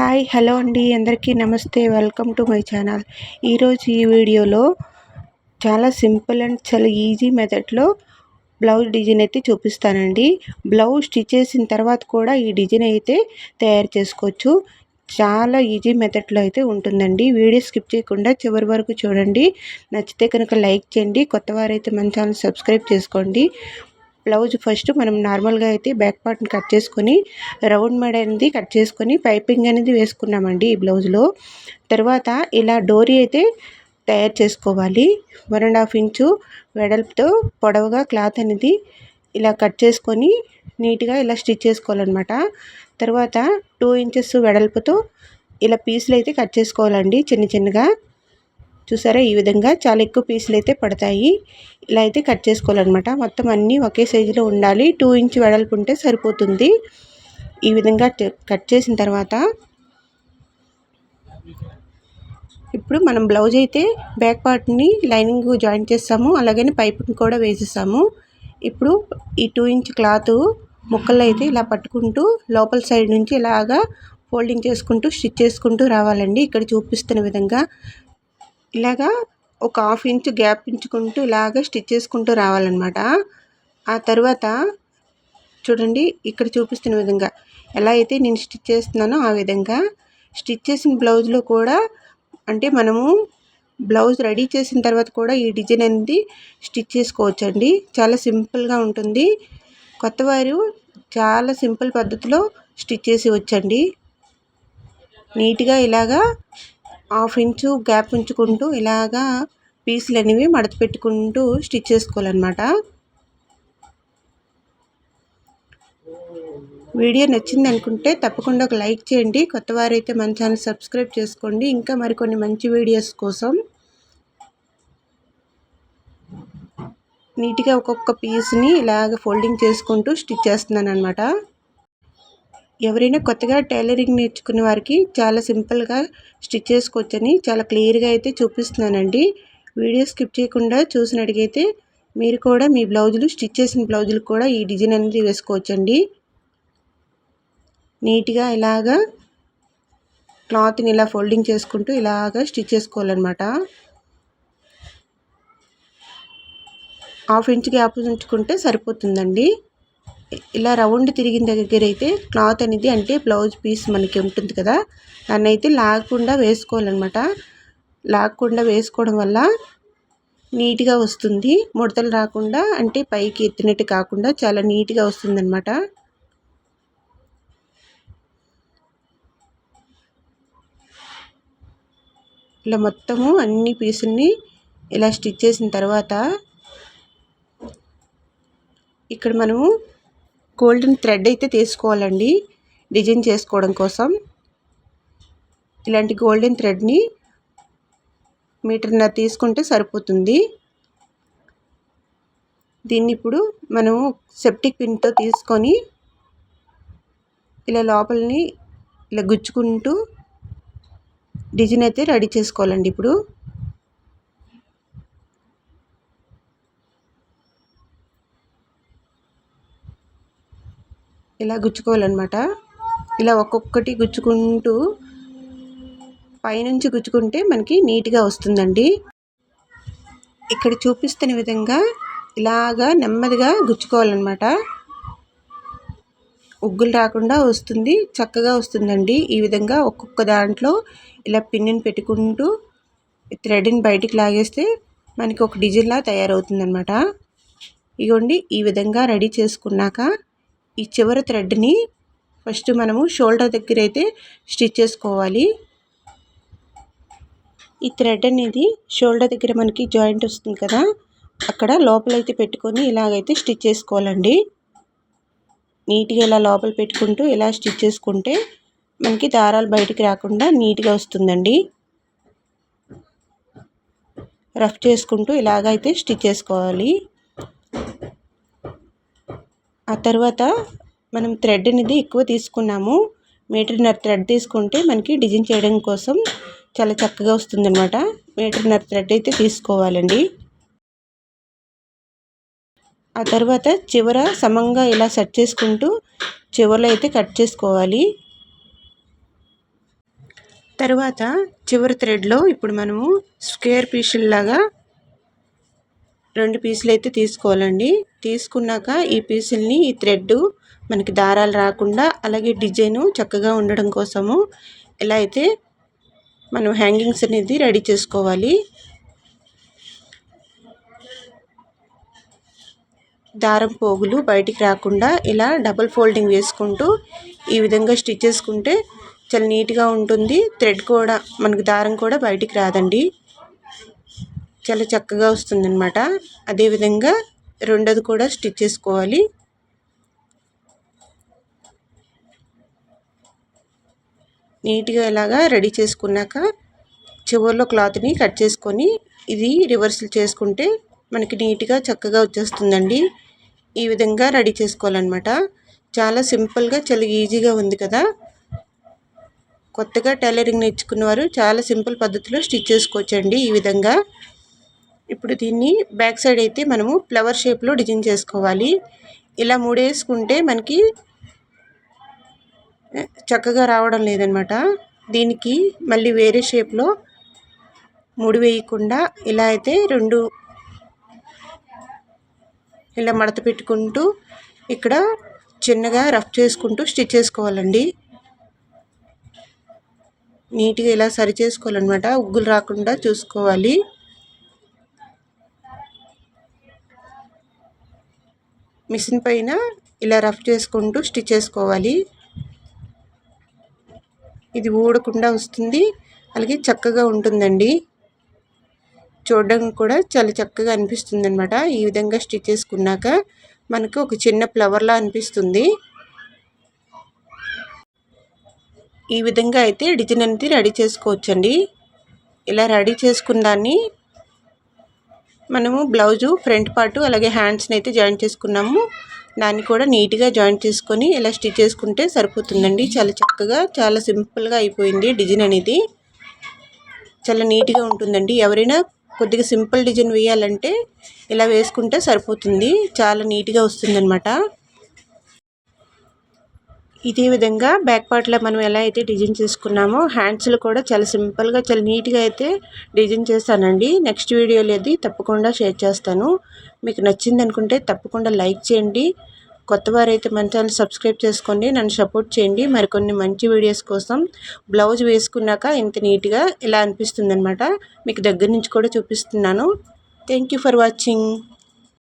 Hi hello అండి. అందరికీ నమస్తే. Welcome to my channel. ఈరోజు ఈ వీడియోలో చాలా సింపుల్ అండ్ చాలా ఈజీ మెథడ్లో బ్లౌజ్ డిజైన్ అయితే చూపిస్తానండి. బ్లౌజ్ స్టిచ్ చేసిన తర్వాత కూడా ఈ డిజైన్ అయితే తయారు చేసుకోవచ్చు. చాలా ఈజీ మెథడ్లో అయితే ఉంటుందండి. వీడియో స్కిప్ చేయకుండా చివరి వరకు చూడండి. నచ్చితే కనుక లైక్ చేయండి. కొత్త వారైతే మన ఛానల్ సబ్స్క్రైబ్ చేసుకోండి. బ్లౌజ్ ఫస్ట్ మనం నార్మల్గా అయితే బ్యాక్ పార్ట్ని కట్ చేసుకొని రౌండ్ మెడ అనేది కట్ చేసుకొని పైపింగ్ అనేది వేసుకున్నామండి ఈ బ్లౌజ్లో. తర్వాత ఇలా డోరీ అయితే తయారు చేసుకోవాలి. వన్ అండ్ హాఫ్ ఇంచు వెడల్పుతో పొడవుగా క్లాత్ అనేది ఇలా కట్ చేసుకొని నీట్గా ఇలా స్టిచ్ చేసుకోవాలన్నమాట. తర్వాత టూ ఇంచెస్ వెడల్పుతో ఇలా పీసులు అయితే కట్ చేసుకోవాలండి చిన్న చిన్నగా. చూసారా? ఈ విధంగా చాలా ఎక్కువ పీసులు అయితే పడతాయి. ఇలా అయితే కట్ చేసుకోవాలన్నమాట. మొత్తం అన్నీ ఒకే సైజులో ఉండాలి. టూ ఇంచ్ వెడల్పు ఉంటే సరిపోతుంది. ఈ విధంగా కట్ చేసిన తర్వాత ఇప్పుడు మనం బ్లౌజ్ అయితే బ్యాక్ పార్ట్ని లైనింగ్ జాయిన్ చేస్తాము. అలాగే పైపుని కూడా వేసేసాము ఇప్పుడు ఈ టూ ఇంచ్ క్లాత్ ముక్కలు అయితే ఇలా పట్టుకుంటూ లోపల సైడ్ నుంచి ఇలాగా ఫోల్డింగ్ చేసుకుంటూ స్టిచ్ చేసుకుంటూ రావాలండి. ఇక్కడ చూపిస్తున్న విధంగా ఇలాగా ఒక హాఫ్ ఇంచ్ గ్యాప్ ఇంచుకుంటూ ఇలాగ స్టిచ్ చేసుకుంటూ రావాలన్నమాట. ఆ తర్వాత చూడండి ఇక్కడ చూపిస్తున్న విధంగా ఎలా అయితే నేను స్టిచ్ చేస్తున్నానో ఆ విధంగా స్టిచ్ చేసిన బ్లౌజ్లో కూడా అంటే మనము బ్లౌజ్ రెడీ చేసిన తర్వాత కూడా ఈ డిజైన్ అనేది స్టిచ్ చేసుకోవచ్చు అండి చాలా సింపుల్గా ఉంటుంది. కొత్తవారు చాలా సింపుల్ పద్ధతిలో స్టిచ్ చేసి వచ్చండి. నీట్గా ఇలాగా హాఫ్ ఇంచు గ్యాప్ ఉంచుకుంటూ ఇలాగా పీసులు అనేవి మడత పెట్టుకుంటూ స్టిచ్ చేసుకోవాలన్నమాట. వీడియో నచ్చింది అనుకుంటే తప్పకుండా ఒక లైక్ చేయండి. కొత్త వారైతే మన ఛానల్ సబ్స్క్రైబ్ చేసుకోండి. ఇంకా మరికొన్ని మంచి వీడియోస్ కోసం నీట్గా ఒక్కొక్క పీస్ని ఇలాగ ఫోల్డింగ్ చేసుకుంటూ స్టిచ్ చేస్తున్నాను అనమాట ఎవరైనా కొత్తగా టైలరింగ్ నేర్చుకునే వారికి చాలా సింపుల్గా స్టిచ్ చేసుకోవచ్చని చాలా క్లియర్గా అయితే చూపిస్తున్నానండి. వీడియో స్కిప్ చేయకుండా చూసినట్టుగైతే మీరు కూడా మీ బ్లౌజులు స్టిచ్ చేసిన బ్లౌజులు కూడా ఈ డిజైన్ అనేది వేసుకోవచ్చండి. నీట్గా ఇలాగా క్లాత్ని ఇలా ఫోల్డింగ్ చేసుకుంటూ ఇలాగా స్టిచ్ చేసుకోవాలన్నమాట. హాఫ్ ఇంచ్ గ్యాప్ ఉంచుకుంటే సరిపోతుందండి. ఇలా రౌండ్ తిరిగిన దగ్గర అయితే క్లాత్ అనేది అంటే బ్లౌజ్ పీస్ మనకి ఉంటుంది కదా దాన్ని అయితే లాగకుండా వేసుకోవాలన్నమాట. లాగకుండా వేసుకోవడం వల్ల నీట్గా వస్తుంది. ముడతలు రాకుండా అంటే పైకి ఎత్తినట్టు కాకుండా చాలా నీట్గా వస్తుందన్నమాట. ఇలా మొత్తము అన్ని పీసుల్ని ఇలా స్టిచ్ చేసిన తర్వాత ఇక్కడ మనము గోల్డెన్ థ్రెడ్ అయితే తీసుకోవాలండి. డిజైన్ చేసుకోవడం కోసం. ఇలాంటి గోల్డెన్ థ్రెడ్ని మీటర్న్నర తీసుకుంటే సరిపోతుంది. దీన్ని ఇప్పుడు మనము సెప్టిక్ పిన్తో తీసుకొని ఇలా లోపలని ఇలా గుచ్చుకుంటూ డిజైన్ అయితే రెడీ చేసుకోవాలండి ఇప్పుడు. ఇలా గుచ్చుకోవాలన్నమాట. ఇలా ఒక్కొక్కటి గుచ్చుకుంటూ పైనుంచి గుచ్చుకుంటే మనకి నీట్గా వస్తుందండి. ఇక్కడ చూపిస్తున్న విధంగా ఇలాగా నెమ్మదిగా గుచ్చుకోవాలన్నమాట. ఉగ్గులు రాకుండా వస్తుంది చక్కగా వస్తుందండి. ఈ విధంగా ఒక్కొక్క దాంట్లో ఇలా పిన్నిని పెట్టుకుంటూ థ్రెడ్ని బయటికి లాగేస్తే మనకి ఒక డిజైన్లా తయారవుతుందన్నమాట. ఇగోండి ఈ విధంగా రెడీ చేసుకున్నాక ఈ చివరి థ్రెడ్ని ఫస్ట్ మనము షోల్డర్ దగ్గర అయితే స్టిచ్ చేసుకోవాలి. ఈ థ్రెడ్ అనేది షోల్డర్ దగ్గర మనకి జాయింట్ వస్తుంది కదా అక్కడ లోపలైతే పెట్టుకొని ఇలాగైతే స్టిచ్ చేసుకోవాలండి. నీట్గా ఇలా లోపల పెట్టుకుంటూ ఇలా స్టిచ్ చేసుకుంటే మనకి దారాలు బయటికి రాకుండా నీట్గా వస్తుందండి. రఫ్ చేసుకుంటూ ఇలాగైతే స్టిచ్ చేసుకోవాలి. ఆ తర్వాత మనం థ్రెడ్ అనేది ఎక్కువ తీసుకున్నాము. మీటర్నర్ థ్రెడ్ తీసుకుంటే మనకి డిజైన్ చేయడం కోసం చాలా చక్కగా వస్తుందన్నమాట. మీటర్నర్ థ్రెడ్ అయితే తీసుకోవాలండి. ఆ తర్వాత చివర సమంగా ఇలా సెట్ చేసుకుంటూ చివరలో అయితే కట్ చేసుకోవాలి. తర్వాత చివరి థ్రెడ్లో ఇప్పుడు మనము స్క్వేర్ పీసుల్లాగా రెండు పీసులు అయితే తీసుకోవాలండి. తీసుకున్నాక ఈ పీసుల్ని ఈ థ్రెడ్ మనకి దారాలు రాకుండా అలాగే డిజైను చక్కగా ఉండడం కోసము ఎలా అయితే మనం హ్యాంగింగ్స్ అనేది రెడీ చేసుకోవాలి. దారం పోగులు బయటికి రాకుండా ఇలా డబుల్ ఫోల్డింగ్ వేసుకుంటూ ఈ విధంగా స్టిచ్ చేసుకుంటే చాలా నీట్గా ఉంటుంది. థ్రెడ్ కూడా మనకు దారం కూడా బయటికి రాదండి. చాలా చక్కగా వస్తుందన్నమాట. అదేవిధంగా రెండోది కూడా స్టిచ్ చేసుకోవాలి. నీట్గా ఇలాగా రెడీ చేసుకున్నాక చివరిలో క్లాత్ని కట్ చేసుకొని ఇది రివర్సల్ చేసుకుంటే మనకి నీట్గా చక్కగా వచ్చేస్తుందండి. ఈ విధంగా రెడీ చేసుకోవాలన్నమాట. చాలా సింపుల్గా చాలా ఈజీగా ఉంది కదా. కొత్తగా టైలరింగ్ నేర్చుకున్న వారు చాలా సింపుల్ పద్ధతిలో స్టిచ్ చేసుకోవచ్చండి ఈ విధంగా. ఇప్పుడు దీన్ని బ్యాక్ సైడ్ అయితే మనము ఫ్లవర్ షేప్లో డిజైన్ చేసుకోవాలి. ఇలా మూడేసుకుంటే మనకి చక్కగా రావడం లేదనమాట. దీనికి మళ్ళీ వేరే షేప్లో ముడి వేయకుండా ఇలా అయితే రెండు ఇలా మడత పెట్టుకుంటూ ఇక్కడ చిన్నగా రఫ్ చేసుకుంటూ స్టిచ్ చేసుకోవాలండి. నీట్గా ఇలా సరి చేసుకోవాలన్నమాట. ఉగ్గులు రాకుండా చూసుకోవాలి. మిషన్ పైన ఇలా రఫ్ చేసుకుంటూ స్టిచ్ చేసుకోవాలి. ఇది ఊడకుండా వస్తుంది. అలాగే చక్కగా ఉంటుందండి. చూడడం కూడా చాలా చక్కగా అనిపిస్తుంది అనమాట ఈ విధంగా స్టిచ్ చేసుకున్నాక మనకు ఒక చిన్న ఫ్లవర్లా అనిపిస్తుంది. ఈ విధంగా అయితే డిజైన్ అనేది రెడీ చేసుకోవచ్చండి. ఇలా రెడీ చేసుకున్న దాన్ని మనము బ్లౌజు ఫ్రంట్ పార్ట్ అలాగే హ్యాండ్స్ని అయితే జాయిన్ చేసుకున్నాము. దాన్ని కూడా నీట్గా జాయిన్ చేసుకొని ఇలా స్టిచ్ చేసుకుంటే సరిపోతుందండి. చాలా చక్కగా చాలా సింపుల్గా అయిపోయింది డిజైన్ అనేది. చాలా నీట్గా ఉంటుందండి. ఎవరైనా కొద్దిగా సింపుల్ డిజైన్ వేయాలంటే ఇలా వేసుకుంటే సరిపోతుంది. చాలా నీట్గా వస్తుందన్నమాట. ఇదే విధంగా బ్యాక్ పార్ట్లో మనం ఎలా అయితే డిజైన్ చేసుకున్నామో హ్యాండ్స్లో కూడా చాలా సింపుల్గా చాలా నీట్గా అయితే డిజైన్ చేస్తానండి. నెక్స్ట్ వీడియోలో అది తప్పకుండా షేర్ చేస్తాను. మీకు నచ్చింది అనుకుంటే తప్పకుండా లైక్ చేయండి. కొత్త వారైతే మన ఛానల్ సబ్స్క్రైబ్ చేసుకోండి. నన్ను సపోర్ట్ చేయండి. మరికొన్ని మంచి వీడియోస్ కోసం బ్లౌజ్ వేసుకున్నాక ఇంత నీట్గా ఇలా అనిపిస్తుంది మీకు దగ్గర నుంచి కూడా చూపిస్తున్నాను. Thank for watching.